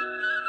Música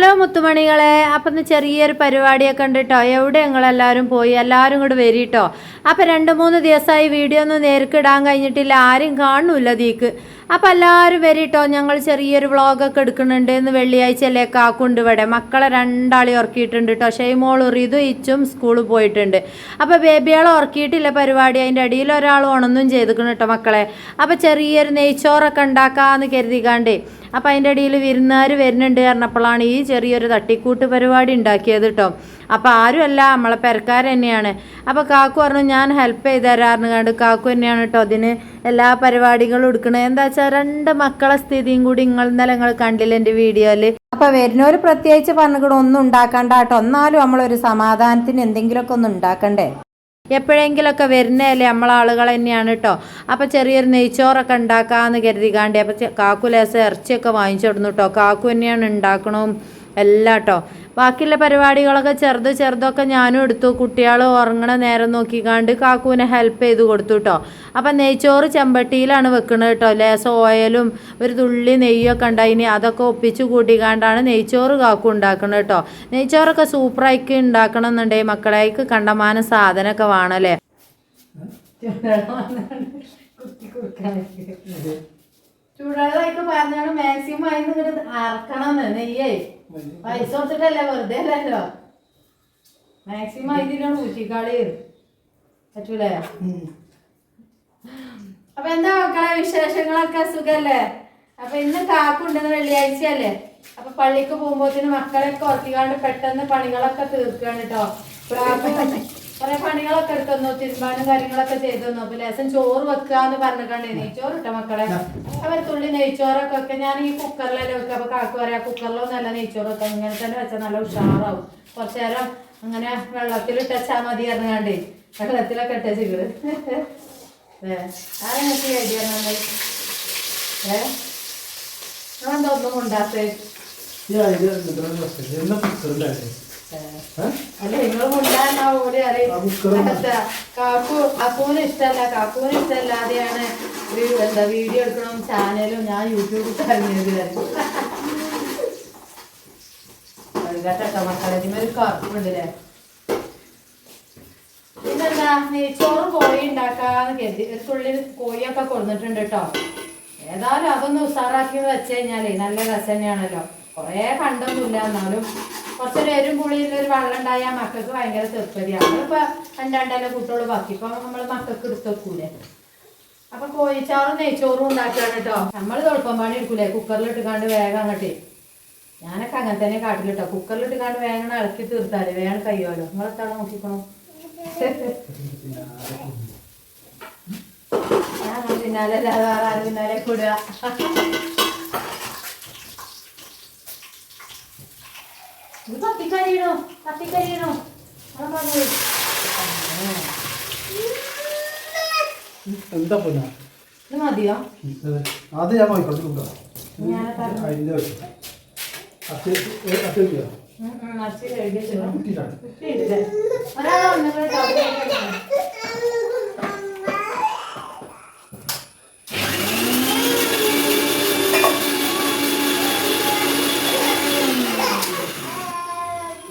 hello മുത്തുമണികളെ അപ്പം ഇന്ന് ചെറിയൊരു പരിപാടിയൊക്കെ ഉണ്ട് കേട്ടോ എവിടെ ഞങ്ങളെല്ലാവരും പോയി? എല്ലാവരും കൂടെ വരിട്ടോ. അപ്പം രണ്ട് മൂന്ന് ദിവസമായി വീഡിയോ ഒന്നും നേരിക്കിടാൻ കഴിഞ്ഞിട്ടില്ല. ആരും കാണൂല ദീക്ക് അപ്പം എല്ലാവരും വരിട്ടോ. ഞങ്ങൾ ചെറിയൊരു വ്ളോഗൊക്കെ എടുക്കുന്നുണ്ട്. ഇന്ന് വെള്ളിയാഴ്ചയല്ലേ കാക്കുണ്ട് ഇവിടെ. മക്കളെ രണ്ടാളി ഉറക്കിയിട്ടുണ്ട് കേട്ടോ ഷെയ്മോൾ റിതു ഇച്ചും സ്കൂളിൽ പോയിട്ടുണ്ട്. അപ്പോൾ ബേബികളെ ഉറക്കിയിട്ടില്ല പരിപാടി. അതിന്റെ അടിയിൽ ഒരാൾ ഉണന്നും ചെയ്തിക്കണം കേട്ടോ മക്കളെ. അപ്പോൾ ചെറിയൊരു നെയ്ച്ചോറൊക്കെ ഉണ്ടാക്കാമെന്ന് കരുതിക്കാണ്ടേ. അപ്പം അതിന്റെ ഇടയിൽ വിരുന്നുകാർ വരുന്നുണ്ട് പറഞ്ഞപ്പോഴാണ് ഈ ചെറിയൊരു തട്ടിക്കൂട്ട് പരിപാടി ഉണ്ടാക്കിയത് കേട്ടോ. അപ്പോൾ ആരുമല്ല നമ്മളെ പെരക്കാർ തന്നെയാണ്. അപ്പോൾ കാക്കു പറഞ്ഞു ഞാൻ ഹെൽപ്പ് ചെയ്ത് തരാറിന് കണ്ട് കാക്കു തന്നെയാണ് കേട്ടോ അതിന് എല്ലാ പരിപാടികളും എടുക്കണത്. എന്താ വെച്ചാൽ രണ്ട് മക്കളെ സ്ഥിതിയും കൂടി നിങ്ങൾ ഇന്നലെ നിങ്ങൾ കണ്ടില്ല എന്റെ വീഡിയോയിൽ അപ്പോൾ വരുന്നവർ പ്രത്യേകിച്ച് പറഞ്ഞിട്ട് ഒന്നും ഉണ്ടാക്കണ്ട കേട്ടോ. എന്നാലും നമ്മളൊരു സമാധാനത്തിന് എന്തെങ്കിലുമൊക്കെ ഒന്ന് ഉണ്ടാക്കണ്ടേ? എപ്പോഴെങ്കിലൊക്കെ വരുന്നതല്ലേ നമ്മളാളുകൾ തന്നെയാണ് കേട്ടോ അപ്പോൾ ചെറിയൊരു നെയ്ച്ചോറൊക്കെ ഉണ്ടാക്കാമെന്ന് കരുതിക്കാണ്ട് അപ്പോൾ കാക്കു ലേസം ഇറച്ചിയൊക്കെ വാങ്ങിച്ചിടുന്നു കേട്ടോ കാക്കു തന്നെയാണ് ഉണ്ടാക്കണതും എല്ലാം കേട്ടോ ബാക്കിയുള്ള പരിപാടികളൊക്കെ ചെറുത് ചെറുതൊക്കെ ഞാനും എടുത്തു. കുട്ടികൾ ഉറങ്ങണ നേരം നോക്കിക്കാണ്ട് കാക്കുവിനെ ഹെൽപ്പ് ചെയ്ത് കൊടുത്തു കേട്ടോ അപ്പം നെയ്ച്ചോറ് ചെമ്പട്ടിയിലാണ് വെക്കുന്നത് കേട്ടോ ലേസം ഓയിലും ഒരു തുള്ളി നെയ്യൊക്കെ ഉണ്ടായിനി അതൊക്കെ ഒപ്പിച്ച് കൂട്ടിക്കാണ്ടാണ് നെയ്ച്ചോറ് കാക്കു ഉണ്ടാക്കുന്നത് കേട്ടോ നെയ്ച്ചോറൊക്കെ സൂപ്പറായിക്ക് ഉണ്ടാക്കണം എന്നുണ്ടെങ്കിൽ മക്കളേക്ക് കണ്ടമാനം സാധനമൊക്കെ വേണമല്ലേ ചൂടുവെള്ളമൊക്കെ പറഞ്ഞാണ് മാക്സിമം അതിന് ഇങ്ങനെ അറക്കണം നെയ്യേ. പൈസ കൊടുത്തിട്ടല്ലേ വെറുതെ അല്ലല്ലോ? മാക്സിമം അതിനാണ് ഊറ്റിക്കാളി. പറ്റൂലേ? അപ്പൊ എന്താ മക്കളെ വിശേഷങ്ങളൊക്കെ? സുഖല്ലേ? അപ്പൊ ഇന്ന് കാക്കുണ്ടെന്ന് വെള്ളിയാഴ്ച അല്ലേ? അപ്പൊ പള്ളിക്ക് പോകുമ്പോത്തിന് മക്കളെ ഉറക്കിക്കാണ്ട് പെട്ടെന്ന് പണികളൊക്കെ തീർക്കുകയാണ് കേട്ടോ കുറെ പണികളൊക്കെ എടുക്കുന്നു തീരുമാനം കാര്യങ്ങളൊക്കെ ചെയ്തു തന്നു അപ്പൊ ലേശം ചോറ് വെക്കുക എന്ന് പറഞ്ഞിട്ടുണ്ടേ നെയ്ച്ചോറ് ഇട്ട മക്കളെ അവർ തുള്ളി നെയ്ച്ചോറൊക്കെ വെക്ക ഞാൻ ഈ കുക്കറിലല്ലേ വെക്കുക അപ്പൊ കാക്കു പറയാ കുക്കറിലൊന്നല്ല നല്ല നെയ്ച്ചോറ് വെക്കാം. ഇങ്ങനെ തന്നെ വെച്ചാൽ നല്ല ഉഷാറാവും. കുറച്ചു നേരം അങ്ങനെ വെള്ളത്തിൽ ഇട്ടാ മതി അറിഞ്ഞാണ്ടേ വെള്ളത്തിലൊക്കെ ഇട്ട ചികൾ ഏ ആരെങ്ങൾക്ക് ഐഡിയ ഏ? നിങ്ങളെന്താ ഒന്നും ഉണ്ടാത്തേ അല്ല നിങ്ങൾ കൊണ്ടാണോ അറിയാം കാക്കു കാക്കൂന് ഇഷ്ടമല്ല കാക്കൂന് ഇഷ്ടമല്ലാതെയാണ് എന്താ വീഡിയോ എടുക്കണം ചാനലും ഞാൻ യൂട്യൂബിൽ പറഞ്ഞത് കേട്ടോ മക്കളെ ഇതിമൊരു കറുപ്പുണ്ടല്ലേ പിന്നെന്താ നെയ്ച്ചോറും കോഴി ഉണ്ടാക്കാന്ന് കരുതി. ഒരു തുള്ളി കോഴിയൊക്കെ കൊടുത്തിട്ടുണ്ട് കേട്ടോ ഏതായാലും അതൊന്ന് ഉസാറാക്കി വെച്ച് കഴിഞ്ഞാലേ നല്ല രസം തന്നെയാണല്ലോ കുറേ കണ്ടൊന്നുമില്ല എന്നാലും കുറച്ചൊരു എരും പുളിയിൽ ഒരു വെള്ളം ഉണ്ടായാൽ മക്കൾക്ക് ഭയങ്കര തൃപ്തിയാണ് ഇപ്പൊ രണ്ടാണ്ടല്ലേ കുട്ടികൾ ബാക്കി. ഇപ്പൊ നമ്മൾ മക്കൾക്ക് എടുത്ത് വെക്കൂലേ. അപ്പൊ കോഴിച്ചാറും നെയ്ച്ചോറും ഉണ്ടാക്കാണ് കേട്ടോ നമ്മൾ തുളപ്പം പണി എടുക്കൂലേ? കുക്കറിലിട്ട് കണ്ട് വേഗം അങ്ങോട്ടേ. ഞാനൊക്കെ അങ്ങനെ തന്നെ കാട്ടിലിട്ടോ കുക്കറിലിട്ട് കണ്ട് വേഗം ഇളക്കി തീർത്താൽ വേഗം കഴിയുമല്ലോ. നിങ്ങളെത്താളെ നോക്കിക്കണോ? ഞാൻ പിന്നാലെ അല്ലാതെ ആരും പിന്നാലെ കൂടുക. തട്ടിക്കരിയണോ അത് എന്താ പിന്നെ? ഇത് മതിയോ? അത് ഞാൻ നോക്കിക്കോട്ടെ കൊടുക്കാം അതിന്റെ അച്ഛൻ അച്ഛൻ ഉം, ഉം, അച്ഛൻ കഴുകി വെച്ചിരുന്നു. കുട്ടിയിലാണ് കുട്ടിയുണ്ടല്ലേ? ഒരാളെ വന്നിട്ട് കേട്ടോ.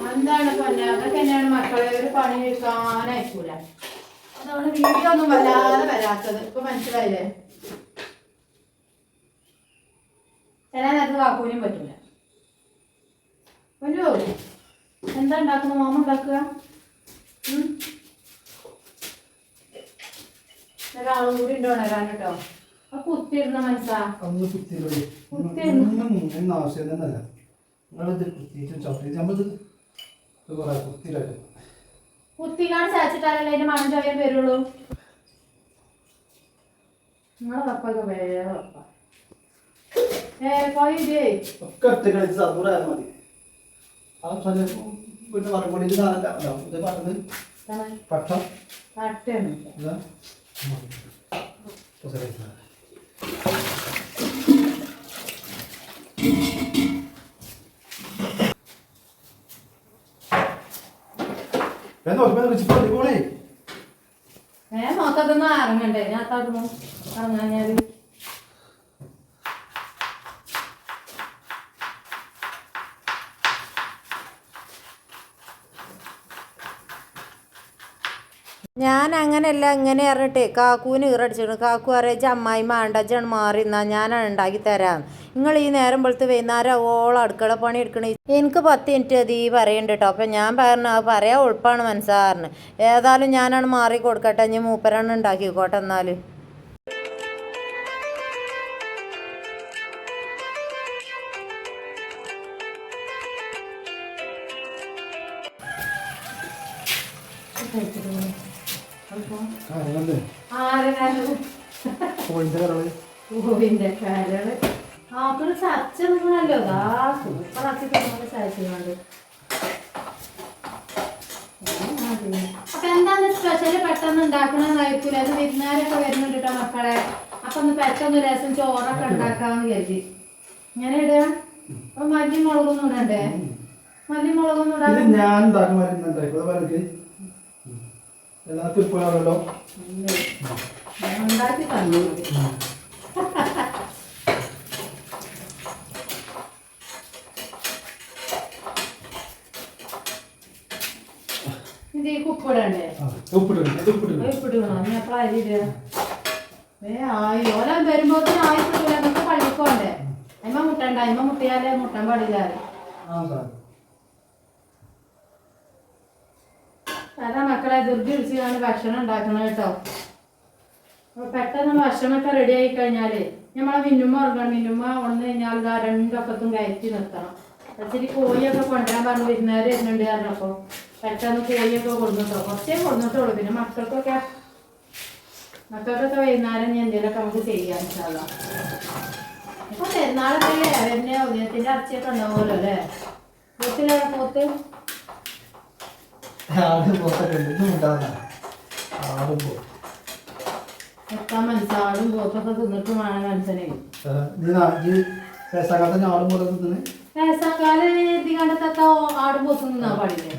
എന്താണ് പൊന്നെ അതൊക്കെ തന്നെയാണ് മക്കളെ ഒരു പണി എടുക്കാനയക്കൂല അതാണ് വീഡിയോ ഒന്നും വല്ലാതെ വരാത്തത്. ഇപ്പൊ മനസ്സിലായില്ലേ? ചില നേരത്ത് വാക്കൂനും പറ്റൂല വരുമോ എന്താ ഉണ്ടാക്കുന്ന മാമ ഉണ്ടാക്കുക? ഒരാളും കൂടി ഉണ്ടോ ഉണരാൻ കേട്ടോ. ആ കുത്തിയിരുന്ന മനസ്സാ? കുത്തിയിരുന്നു. ആവശ്യം തന്നെയല്ല നിങ്ങളിത് കുത്തിയിട്ടും ചവിട്ടിയിട്ട് നമ്മളിത് കുത്തിയില്ലേ കുത്തിക്കാണ് ചാച്ചിട്ടാലല്ലേ അതിന്റെ മണം ചോയാൻ വരുള്ളൂ? നിങ്ങളെ പപ്പൊക്കെ വേറെ പപ്പ ഏ പോയില്ലേ ഒക്കെ ഒറ്റ കളിച്ച് സബൂറായാൽ മതി. ആ സമയം പിന്നെ മറുപടി സാധനം പറഞ്ഞത് പട്ടം. പട്ടാണ് ഇതാ. ഇപ്പൊ എന്താ ഒറ്റ വെച്ചിട്ട് പോണേ. ഏ മൊത്തത്തൊന്നും ഇറങ്ങണ്ടേ ഞാൻ അത്താക്കുന്നു ഇറങ്ങാഞ്ഞാൽ ഞാൻ അങ്ങനെയല്ല ഇങ്ങനെ അറിഞ്ഞിട്ട് കാക്കുവിന് ഈറടിച്ചിട്ട് കാക്കു അറിയിച്ച അമ്മായി മാണ്ടച്ചാണ് മാറി എന്നാ ഞാനാണ് ഉണ്ടാക്കി തരാം. നിങ്ങൾ ഈ നേരം വെളുത്ത് വൈകുന്നേരം ഓളം അടുക്കള പണി എടുക്കണേ? എനിക്ക് പത്ത് മിനിറ്റ് അത് ഈ പറയുന്നുണ്ട് കേട്ടോ അപ്പം ഞാൻ പറഞ്ഞു അത് പറയാൻ ഉൾപ്പാണ് മനസ്സാറിന് ഏതായാലും ഞാനാണ് മാറി കൊടുക്കട്ടെ ഇനി മൂപ്പരാണ് ഉണ്ടാക്കിക്കോട്ടെ എന്നാൽ പൂവിന്റെ കരൾ ആപ്പിൾ ചർച്ച നിങ്ങളല്ലോ ദാ സൂപ്പറാക്കി തന്നെ ചായച്ചുകൊണ്ട് അപ്പൊ എന്താണ് സ്പെഷ്യൽ പെട്ടെന്ന് ഉണ്ടാക്കണമെന്നായിരിക്കൂല അത് വിരുന്നാരൊക്കെ വരുന്നുണ്ട് കേട്ടോ മക്കളെ. അപ്പൊ ഒന്ന് പെട്ടെന്ന് രസം ചോറൊക്കെ ഉണ്ടാക്കാന്ന് കരുതി. ഇങ്ങനെ ഇടുക? അപ്പൊ മല്ലി മുളകൊന്നും ഇടണ്ടേ മല്ലി മുളകൊന്നും ഇത് ഇടാൻ ഞാൻ എല്ലാവർക്കും ഇപ്പോഴാണല്ലോ ഉപ്പിട്ടിട്ടുണ്ട് ഇത് ഉപ്പിട്ടിട്ടുണ്ട് ഉപ്പിടണോ. ഞാൻ അപ്പൊ ഏ ആയി. ഓല വരുമ്പോത്തിന് ആയി കിട്ടൂല. നമുക്ക് പള്ളിക്കോണ്ടേ അമ്മ മുട്ടണ്ട. അമ്മ മുട്ടിയാലേ മുട്ടാൻ പാടില്ല ആ സാർ അതാ മക്കളെ ധൃതി പിടിച്ചാണ് ഭക്ഷണം ഉണ്ടാക്കണം കേട്ടോ. അപ്പൊ പെട്ടെന്ന് ഭക്ഷണമൊക്കെ റെഡി ആയി കഴിഞ്ഞാൽ നമ്മളെ മിന്നുമ്മ ഉറങ്ങണം. മിന്നുമ്മ ഉണന്ന് കഴിഞ്ഞാൽ രണ്ടൊക്കത്തും കയറ്റി നിർത്തണം. ഇച്ചിരി കോഴിയൊക്കെ കൊണ്ടുവരാൻ പറഞ്ഞു വരുന്നവര് വരുന്നുണ്ട് പറഞ്ഞപ്പോ പെട്ടെന്ന് കോഴിയൊക്കെ കൊടുന്നിട്ടോ. കുറച്ചേ കൊടുന്നിട്ടുള്ളൂ. പിന്നെ മക്കൾക്കൊക്കെ മക്കൾക്കൊക്കെ വൈകുന്നേരം ഇനി എന്തെങ്കിലുമൊക്കെ നമുക്ക് ചെയ്യാൻ ഇപ്പൊ പെരുന്നാളൊക്കെ അല്ലേ വരുന്ന ഉദയത്തിന്റെ അർച്ചയൊക്കെ ഉണ്ടാവുമല്ലോ അല്ലേ? വീട്ടിലെ പോത്ത്? മനസ്സാടും പോത്തൊക്കെ തിന്നിട്ട് വേണം മനസ്സിനെ ആടും തിന്നെ? കണ്ടത്തൊക്കെ ആടും പോത്തും തിന്നാൻ പാടില്ലേ?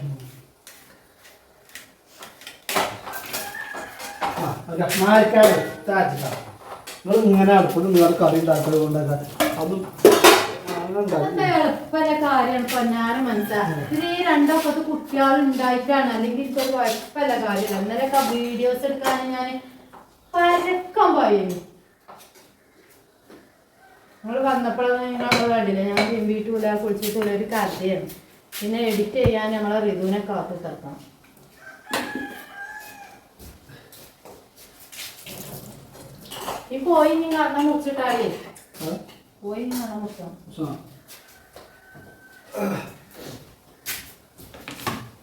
നിങ്ങൾ ഇങ്ങനെ അടുപ്പത് നിങ്ങൾ കറി ഉണ്ടാക്കുന്നത് കൊണ്ടൊക്കെ അതും എളുപ്പമുള്ള കാര്യമാണ് പൊന്നാരം മനസ്സിലാക്കി ഇത് ഈ രണ്ടൊക്കത്ത് കുട്ടികൾ ഉണ്ടായിട്ടാണ് അല്ലെങ്കിൽ ഇതൊരു കുഴപ്പമില്ല കാര്യമല്ല ഇന്നലെയൊക്കെ വീഡിയോസ് എടുക്കാൻ ഞാൻ പരക്കം പോയിരുന്നു നിങ്ങൾ വന്നപ്പോഴൊന്നും നിങ്ങൾ കണ്ടില്ല? ഞാൻ തിമ്പിയിട്ടില്ല കുളിച്ചിട്ടുള്ള ഒരു കഥയാണ്. പിന്നെ എഡിറ്റ് ചെയ്യാൻ നമ്മളെ ഋതുവിനെ കാത്തു തരണം ഈ പോയി നീ കണ്ണം മുറിച്ചിട്ടാലേ ആ? പോയി നീ കണ്ണം മുറിച്ചോ ആ.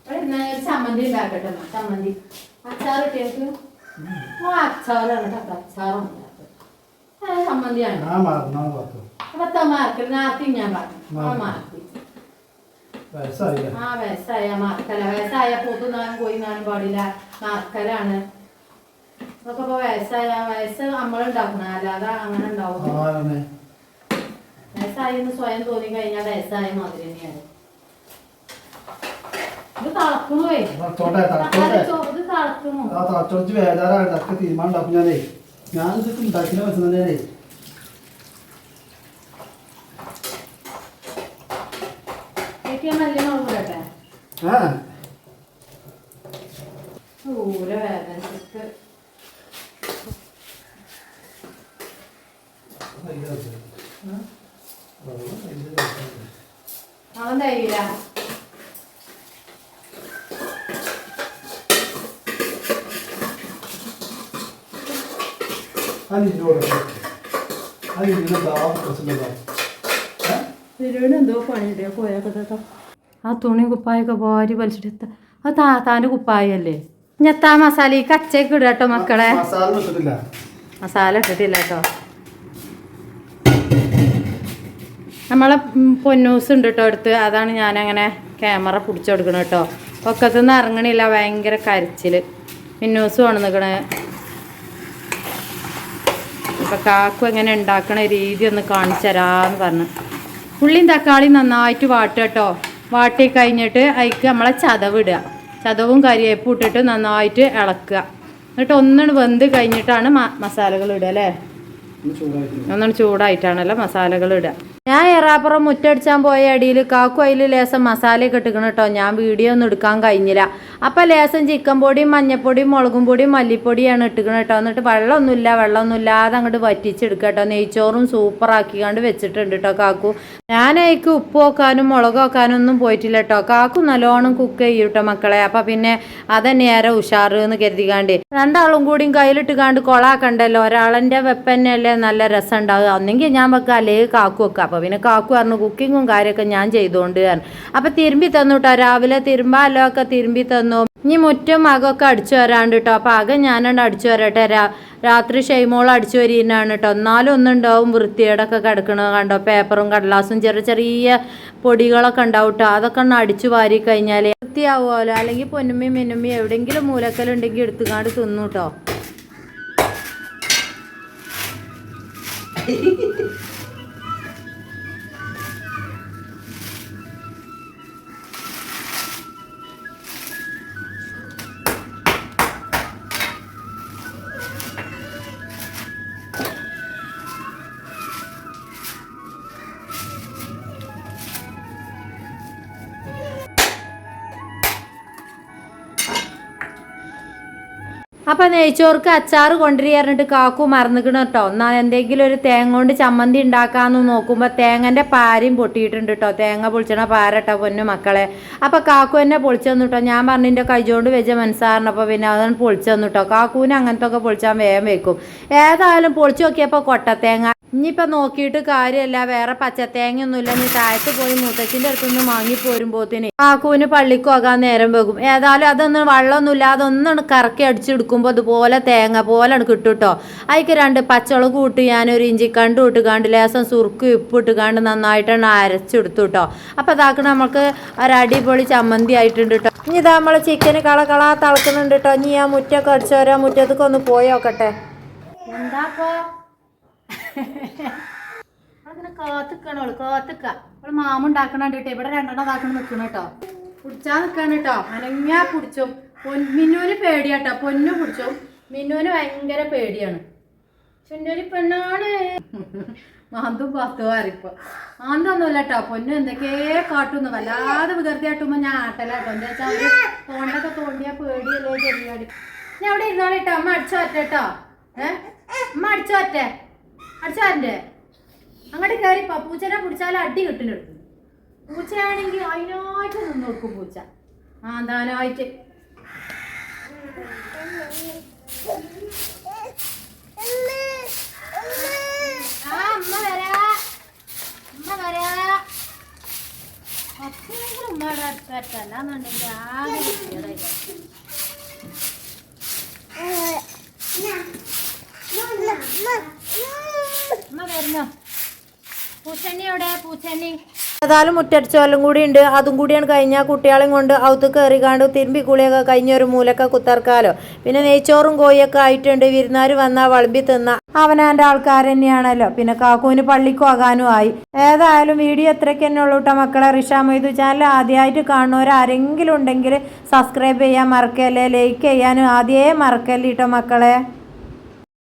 ഇവിടെ ഇരുന്നാ ഒരു ചമ്മന്തി ഉണ്ടാക്കട്ടെ അമ്മ, ചമ്മന്തി. അച്ചാർ ഇട്ടേക്ക് ഓ അച്ചാറാണ് കേട്ടോ അച്ചാറും ചമ്മന്തിയാണ്. ഞാൻ അപ്പത്തെ പറഞ്ഞു. ആ മാർക്കി ആ വയസ്സായ മാർക്കല വയസ്സായ പോത്തുന്നാനും കോയിന്നാനും പാടില്ല. മാർക്കലാണ് അതൊക്കെ ഇപ്പൊ വയസ്സായ വയസ്സ് നമ്മളുണ്ടാക്കണ അല്ലാതെ അങ്ങനെ ഉണ്ടാവും വയസ്സായി എന്ന് സ്വയം തോന്നി കഴിഞ്ഞാൽ വയസ്സായ മാതിരി തന്നെയാണ്. ഇത് തളക്കണേ തളച്ചോട്ടെ തളച്ചോട്ടെ ഇത് തളക്കണു ആ തളച്ചോടിച്ച് വേദാറാണ് ഒക്കെ തീരുമാനം ഉണ്ടാക്കും ഞാനേ. ഞാൻ ഇതൊക്കെ ഉണ്ടാക്കിയ വെച്ചതേ ഇടട്ടെ ആ ഊര വേദനക്ക് ആ ആ എന്തോ പണിയില്ലേ പോയൊക്കെ കേട്ടോ ആ തുണി കുപ്പായൊക്കെ ഭാരി വലിച്ചിട്ട് അത് താത്താന്റെ കുപ്പായല്ലേ? ഞെത്താ മസാല? ഈ കച്ചയ്ക്ക് ഇടുക കേട്ടോ മക്കളെ. മസാല ഇട്ടിട്ടില്ല. കേട്ടോ. നമ്മളെ പൊന്നൂസ് ഉണ്ട് കേട്ടോ അടുത്ത്. അതാണ് ഞാനങ്ങനെ ക്യാമറ പിടിച്ചു കൊടുക്കണം കേട്ടോ. ഒക്കത്തുനിന്ന് ഇറങ്ങണില്ല. ഭയങ്കര കരച്ചിൽ മിന്നൂസ് കൊണ്ടുനിൽക്കണേ ഇപ്പം കാക്കു എങ്ങനെ ഉണ്ടാക്കണ രീതി ഒന്ന് കാണിച്ചു തരാമെന്ന് പറഞ്ഞു. ഉള്ളിയും തക്കാളിയും നന്നായിട്ട് വാട്ടുക കേട്ടോ വാട്ടി കഴിഞ്ഞിട്ട് അതിക്ക് നമ്മളെ ചതവിടുക ചതവും കരിയേപ്പും ഇട്ടിട്ട് നന്നായിട്ട് ഇളക്കുക. എന്നിട്ട് ഒന്നിന് വെന്ത് കഴിഞ്ഞിട്ടാണ് മസാലകൾ ഇടുക അല്ലേ? ഒന്ന് ചൂടായിട്ട് ഒന്നും ചൂടായിട്ടാണല്ലോ മസാലകൾ ഇടുക. ഞാൻ എറാപ്പുറം മുറ്റടിച്ചാൻ പോയ അടിയിൽ കാക്കു അതിൽ ലേസം മസാലയൊക്കെ ഇട്ടിക്കണം കേട്ടോ ഞാൻ വീഡിയോ ഒന്നും എടുക്കാൻ കഴിഞ്ഞില്ല. അപ്പം ലേസം ചിക്കൻ പൊടിയും മഞ്ഞപ്പൊടിയും മുളകും പൊടിയും മല്ലിപ്പൊടിയാണ് ഇട്ടിക്കണം കേട്ടോ എന്നിട്ട് വെള്ളമൊന്നുമില്ല വെള്ളമൊന്നുമില്ലാതെ അങ്ങോട്ട് വറ്റിച്ചെടുക്കുക കേട്ടോ നെയ്ച്ചോറും സൂപ്പറാക്കിക്കാണ്ട് വെച്ചിട്ടുണ്ട് കേട്ടോ കാക്കു. ഞാൻ അതിക്ക് ഉപ്പ് വെക്കാനും മുളക് വെക്കാനും ഒന്നും പോയിട്ടില്ല കേട്ടോ കാക്കു നല്ലോണം കുക്ക് ചെയ്യും കേട്ടോ മക്കളെ. അപ്പം പിന്നെ അതന്നെയേറെ ഉഷാറ് എന്ന് കരുതിക്കാണ്ട്. രണ്ടാളും കൂടിയും കയ്യിലിട്ട് കാണ്ട് കൊളാക്കണ്ടല്ലോ. ഒരാളെന്റെ വെപ്പന്നല്ലേ നല്ല രസം ഉണ്ടാവുക. ഒന്നെങ്കിൽ ഞാൻ വെക്കാം അല്ലെങ്കിൽ കാക്കു വെക്കാം. അപ്പോൾ പിന്നെ കാക്കു പറഞ്ഞു കുക്കിങ്ങും കാര്യമൊക്കെ ഞാൻ ചെയ്തുകൊണ്ട് അപ്പം തിരുമ്പി തന്നു കേട്ടോ രാവിലെ തിരുമ്പാലോ ഒക്കെ തിരുമ്പി തന്നു. ഇനി മുറ്റം അകമൊക്കെ അടിച്ചു വരാണ്ട് കേട്ടോ അപ്പം അകം ഞാനുണ്ട് അടിച്ചു വരട്ടെ. രാ രാത്രി ഷെയ്മോൾ അടിച്ചു വരീനാണ് കേട്ടോ എന്നാലും ഒന്നുണ്ടാവും വൃത്തിയേടൊക്കെ കിടക്കണത് കണ്ടോ. പേപ്പറും കടലാസും ചെറിയ ചെറിയ പൊടികളൊക്കെ ഉണ്ടാവും കേട്ടോ അതൊക്കെ ഒന്ന് അടിച്ചു വാരി കഴിഞ്ഞാൽ വൃത്തിയാവുമല്ലോ. അല്ലെങ്കിൽ പൊന്നുമ്മയും മിന്നുമ്മയും എവിടെയെങ്കിലും മൂലക്കലുണ്ടെങ്കിൽ എടുത്തുകാണ്ട് തിന്നു കേട്ടോ അപ്പൊ നെയ്ച്ചോർക്ക് അച്ചാറ് കൊണ്ടുവരികയാറിട്ട് കാക്കു മറന്നിക്കണം കേട്ടോ. എന്നാ എന്തെങ്കിലും ഒരു തേങ്ങ കൊണ്ട് ചമ്മന്തി ഉണ്ടാക്കാന്ന് നോക്കുമ്പോ തേങ്ങന്റെ പാരയും പൊട്ടിയിട്ടുണ്ട് കേട്ടോ. തേങ്ങ പൊളിച്ചണ പാരട്ടോ പൊന്നു മക്കളെ. അപ്പൊ കാക്കു എന്നെ പൊളിച്ചു തന്നു കേട്ടോ. ഞാൻ പറഞ്ഞിന്റെ കൈജോണ്ട് വെച്ച മനസ്സാറിനപ്പോ പിന്നെ അതാണ് പൊളിച്ചു തന്നു കേട്ടോ. കാക്കൂന് അങ്ങനത്തെ ഒക്കെ പൊളിച്ചാൻ വേഗം വെക്കും. ഏതായാലും പൊളിച്ചു നോക്കിയപ്പോ കൊട്ടത്തേങ്ങ. ഇനിയിപ്പോ നോക്കിയിട്ട് കാര്യമല്ല. വേറെ പച്ചത്തേങ്ങയൊന്നുമില്ല. നീ താഴത്ത് പോയി മൂത്തച്ഛന്റെ അടുത്തുനിന്ന് വാങ്ങി പോരുമ്പോത്തിന് കാക്കൂന് പള്ളിക്ക് പോകാൻ നേരം വെക്കും ഏതായാലും അതൊന്നും വെള്ളമൊന്നുമില്ലാതെ ഒന്നും കറക്കി അടിച്ചെടുക്കുമ്പോൾ അതുപോലെ തേങ്ങ പോലെ കിട്ടും കേട്ടോ അതിക്ക് രണ്ട് പച്ചമുളക് കൂട്ടി ഞാനൊരു ഇഞ്ചിക്കണ്ട് ഇട്ടുകാണ്ട് ലേസം സുറുക്ക് ഉപ്പ് ഇട്ടുകാണ്ട് നന്നായിട്ടാണ് അരച്ചെടുത്തു കേട്ടോ അപ്പോൾ അതാക്കണ നമുക്ക് ഒരടിപൊളി ചമ്മന്തി ആയിട്ടുണ്ട് കേട്ടോ ഇനി ഇതാ നമ്മൾ ചിക്കന് കള തിളക്കുന്നുണ്ട് കേട്ടോ ഇനി ആ മുറ്റൊക്കെ അടിച്ചോരാ മുറ്റത്തൊക്കെ ഒന്ന് പോയി നോക്കട്ടെ. കാത്തിക്കണോൾ കാത്തിക്ക. അവൾ മാമ ഉണ്ടാക്കണുണ്ട് ഇവിടെ രണ്ടെണ്ണം ഇതാക്കണം നിൽക്കണം കേട്ടോ പിടിച്ചാ നിൽക്കാണ് കേട്ടോ അനങ്ങാ പിടിച്ചും മിന്നുവിന് പേടിയാട്ടോ. പൊന്നു പിടിച്ചും മിന്നുവിന് ഭയങ്കര പേടിയാണ്. ചുണ്ടൊരു പെണ്ണാണ്. മാന്തും പത്തും ആരിപ്പോ മാന്തൊന്നുമില്ല കേട്ടോ പൊന്നു എന്തൊക്കെയേ കാട്ടുന്നു. വല്ലാതെ വികൃതി ആട്ടുമ്പോ ഞാൻ ആട്ടലാട്ടോ. എന്താ വെച്ചാൽ തോണ്ടൊക്കെ തോണ്ടിയാ പേടിയല്ലേ ചെറിയാടി. ഞാൻ അവിടെ ഇരുന്നോളിട്ടോ. അമ്മ അടിച്ചു ഏ? അമ്മ അടിച്ചു പറ്റേ അടിച്ചാറിന്റെ അങ്ങോട്ട് കയറി പപ്പൂച്ചനെ പിടിച്ചാലും അടി കിട്ടുന്നുണ്ട് പൂച്ചയാണെങ്കിൽ അതിനായിട്ട് നിന്ന് കൊടുക്കും പൂച്ച. ആ ദാനായിട്ട് ആ അമ്മ പൂച്ചണ്ണി എവിടെ? പൂച്ചണ്ണി. ഏതായാലും മുറ്റടിച്ചോലും കൂടി ഉണ്ട്. അതും കൂടിയാണ് കഴിഞ്ഞാൽ കുട്ടികളെയും കൊണ്ട് ഔത്ത് കയറിക്കാണ്ട് തിരുമ്പി കുളിയൊക്കെ കഴിഞ്ഞ ഒരു മൂലൊക്കെ കുത്തർക്കാലോ. പിന്നെ നെയ്ച്ചോറും കോഴിയൊക്കെ ആയിട്ടുണ്ട്. വിരുന്നാർ വന്നാൽ വളമ്പി തിന്ന. അവനാന്റെ ആൾക്കാർ തന്നെയാണല്ലോ. പിന്നെ കാക്കൂന് പള്ളിക്കും ആകാനും ആയി. ഏതായാലും വീഡിയോ എത്രയ്ക്ക് തന്നെ ഉള്ളൂ കേട്ടോ മക്കളെ. റിഷ മൊയ്തു ചാനൽ ആദ്യമായിട്ട് കാണുന്നവർ ആരെങ്കിലും ഉണ്ടെങ്കിൽ സബ്സ്ക്രൈബ് ചെയ്യാൻ മറക്കല്ലേ? ലൈക്ക് ചെയ്യാനും ആദ്യമേ മറക്കല്ലേ കേട്ടോ മക്കളെ?